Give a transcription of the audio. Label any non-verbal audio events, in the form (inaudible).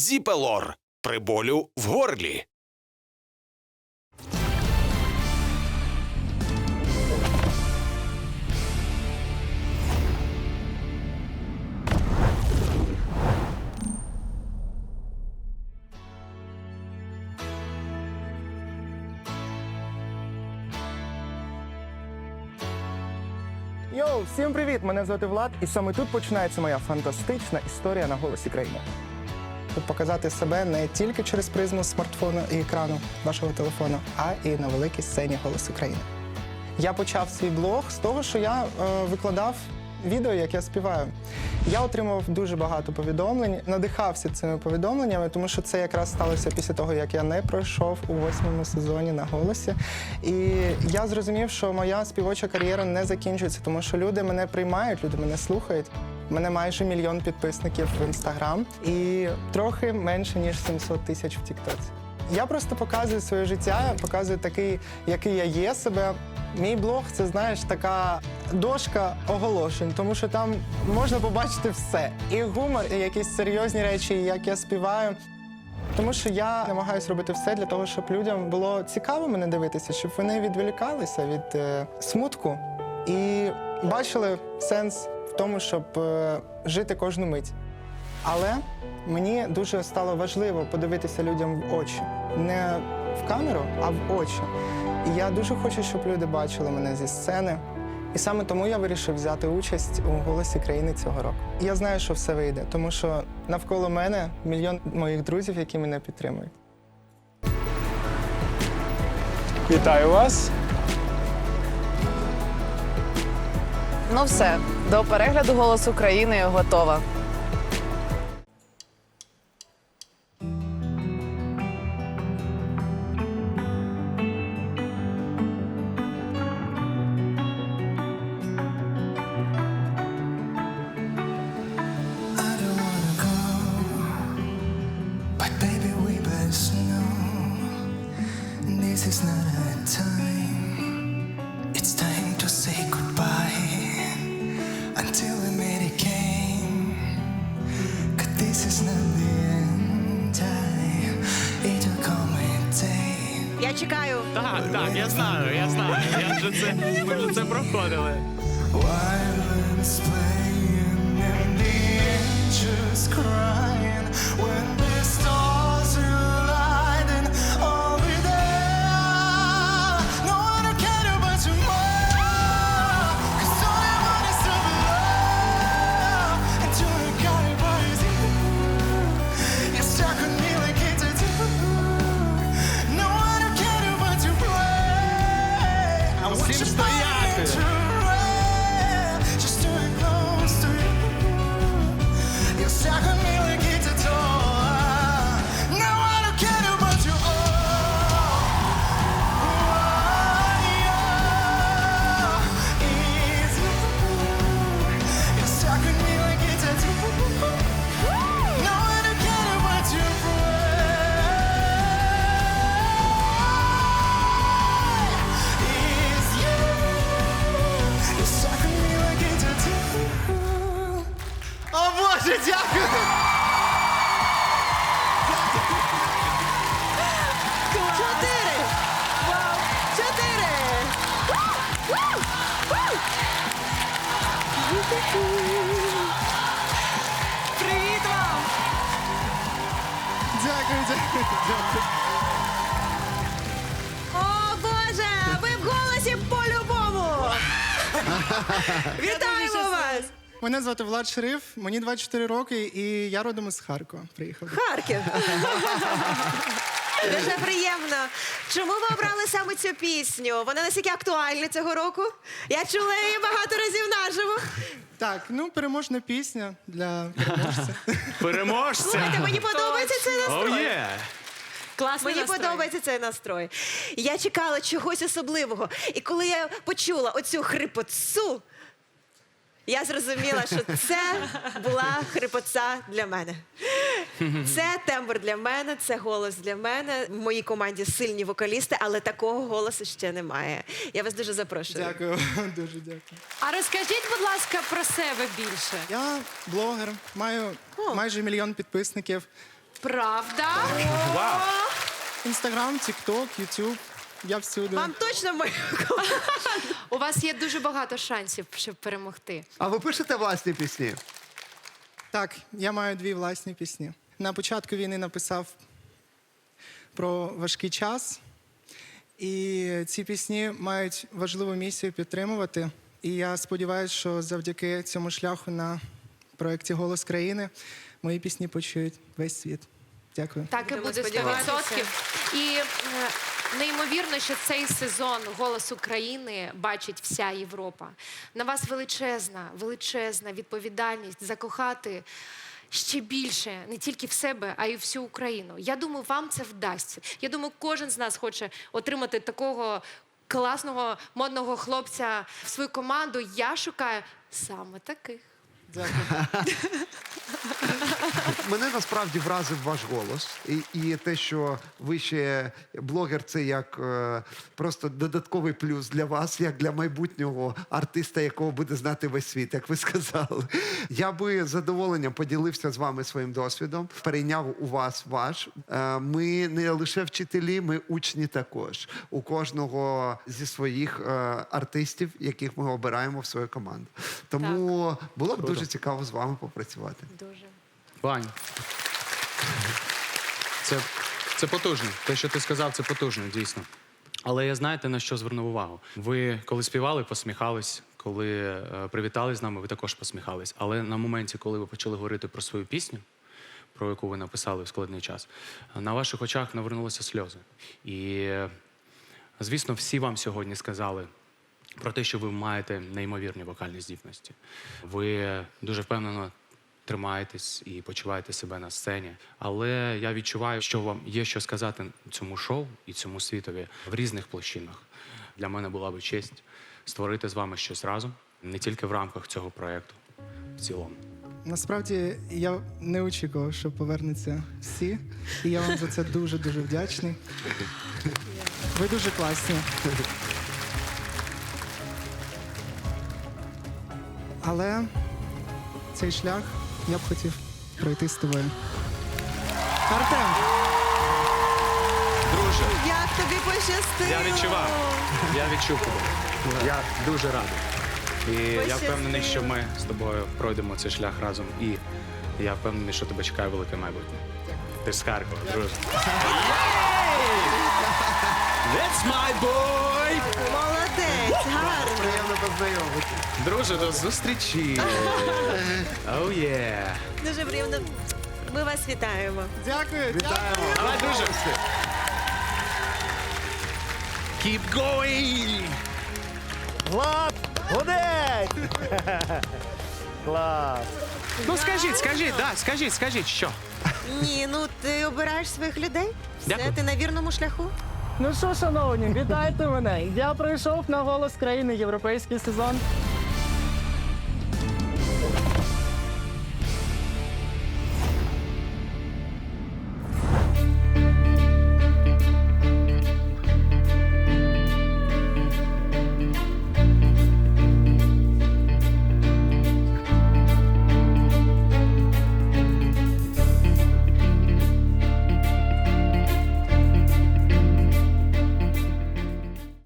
Зіпелор при болю в горлі. Йоу, всім привіт! Мене звати Влад, і саме тут починається моя фантастична історія на голосі країни. Показати себе не тільки через призму смартфону і екрану вашого телефону, а і на великій сцені «Голос України». Я почав свій блог з того, що я е, викладав відео, як я співаю. Я отримав дуже багато повідомлень, надихався цими повідомленнями, тому що це якраз сталося після того, як я не пройшов у восьмому сезоні на голосі. І я зрозумів, що моя співоча кар'єра не закінчується, тому що люди мене приймають, люди мене слухають. Мене майже мільйон підписників в інстаграм і трохи менше ніж 700 тисяч в Тіктоці. Я просто показую своє життя, показую такий, який я є себе. Мій блог це знаєш така дошка оголошень, тому що там можна побачити все: і гумор, і якісь серйозні речі, як я співаю. Тому що я намагаюся робити все для того, щоб людям було цікаво мене дивитися, щоб вони відволікалися від е, смутку і бачили сенс в тому, щоб е, жити кожну мить. Але мені дуже стало важливо подивитися людям в очі. Не в камеру, а в очі. І я дуже хочу, щоб люди бачили мене зі сцени. І саме тому я вирішив взяти участь у голосі країни цього року. Я знаю, що все вийде, тому що навколо мене мільйон моїх друзів, які мене підтримують. Вітаю вас. Ну все, до перегляду голос України готова. Я чекаю. Так, так, я знаю, я знаю. Я вже це, ми вже це проходили. Violence playing and the angels crying when дякую! Чотири! Чотири! Привіт вам! Дякую, дякую, дякую. О, Боже! Ви в голосі по-любому! (laughs) Вітаємо вас! Мене звати Влад Шериф, мені 24 роки, і я родом із Харкова. Приїхав. Харків. (laughs) Дуже приємно. Чому ви обрали саме цю пісню? Вона настільки актуальна цього року. Я чула її багато разів наживо. Так, ну переможна пісня для переможця. (laughs) Переможця! Слухайте, мені подобається цей О, настрой. є! Класний Мені подобається цей настрой. Я чекала чогось особливого. І коли я почула оцю хрипотцу, я зрозуміла, що це була хрипотца для мене. Це тембр для мене, це голос для мене. В моїй команді сильні вокалісти, але такого голосу ще немає. Я вас дуже запрошую. Дякую, (laughs) дуже дякую. А розкажіть, будь ласка, про себе більше. Я блогер, маю О. майже мільйон підписників. Правда? Вау! Інстаграм, Тікток, Ютуб. Я всюди. Вам точно ми. У вас є дуже багато шансів, щоб перемогти. А ви пишете власні пісні? Так, я маю дві власні пісні. На початку війни написав про важкий час, і ці пісні мають важливу місію підтримувати. І я сподіваюся, що завдяки цьому шляху на проєкті Голос країни мої пісні почують весь світ. Дякую. Так і буде 100%. І е, неймовірно, що цей сезон Голос України бачить вся Європа. На вас величезна, величезна відповідальність закохати. Ще більше не тільки в себе, а й всю Україну. Я думаю, вам це вдасться. Я думаю, кожен з нас хоче отримати такого класного модного хлопця в свою команду. Я шукаю саме таких. (laughs) Мене насправді вразив ваш голос. І, і те, що ви ще блогер, це як е, просто додатковий плюс для вас, як для майбутнього артиста, якого буде знати весь світ, як ви сказали. Я би з задоволенням поділився з вами своїм досвідом, перейняв у вас ваш. Е, ми не лише вчителі, ми учні також. У кожного зі своїх е, артистів, яких ми обираємо в свою команду. Тому було б дуже цікаво з вами попрацювати. Дуже. Вань. Це, це потужно. Те, що ти сказав, це потужно, дійсно. Але я знаєте, на що звернув увагу? Ви коли співали, посміхались, коли е, привітали з нами, ви також посміхались. Але на моменті, коли ви почали говорити про свою пісню, про яку ви написали в складний час, на ваших очах навернулися сльози. І, е, звісно, всі вам сьогодні сказали про те, що ви маєте неймовірні вокальні здібності. Ви дуже впевнено тримаєтесь і почуваєте себе на сцені. Але я відчуваю, що вам є що сказати цьому шоу і цьому світові в різних площинах. Для мене була би честь створити з вами щось разом, не тільки в рамках цього проєкту, в цілому. Насправді я не очікував, що повернуться всі. І я вам за це дуже дуже вдячний. Ви дуже класні. Але цей шлях я б хотів пройти з тобою. Артем, Друже, Як тобі пощастило? я відчував. Я відчув тебе. Я дуже радий. І я впевнений, що ми з тобою пройдемо цей шлях разом. І я впевнений, що тебе чекає велике майбутнє. Ти з Харкова, друже. That's my boy! Молодець, гарно. Приємно познайомитися. Друже, до зустрічі! (laughs) Oh yeah! Дуже приємно. Ми вас вітаємо. дякую. Вітаємо. Давай, друже! Keep going! Влад, молодець! (laughs) Клас! Ну скажіть, скажіть, да, скажіть, скажіть, що? Ні, ну ти обираєш своїх людей. Все, Дякую. ти на вірному шляху. Ну що, шановні, вітайте мене. Я прийшов на голос країни європейський сезон.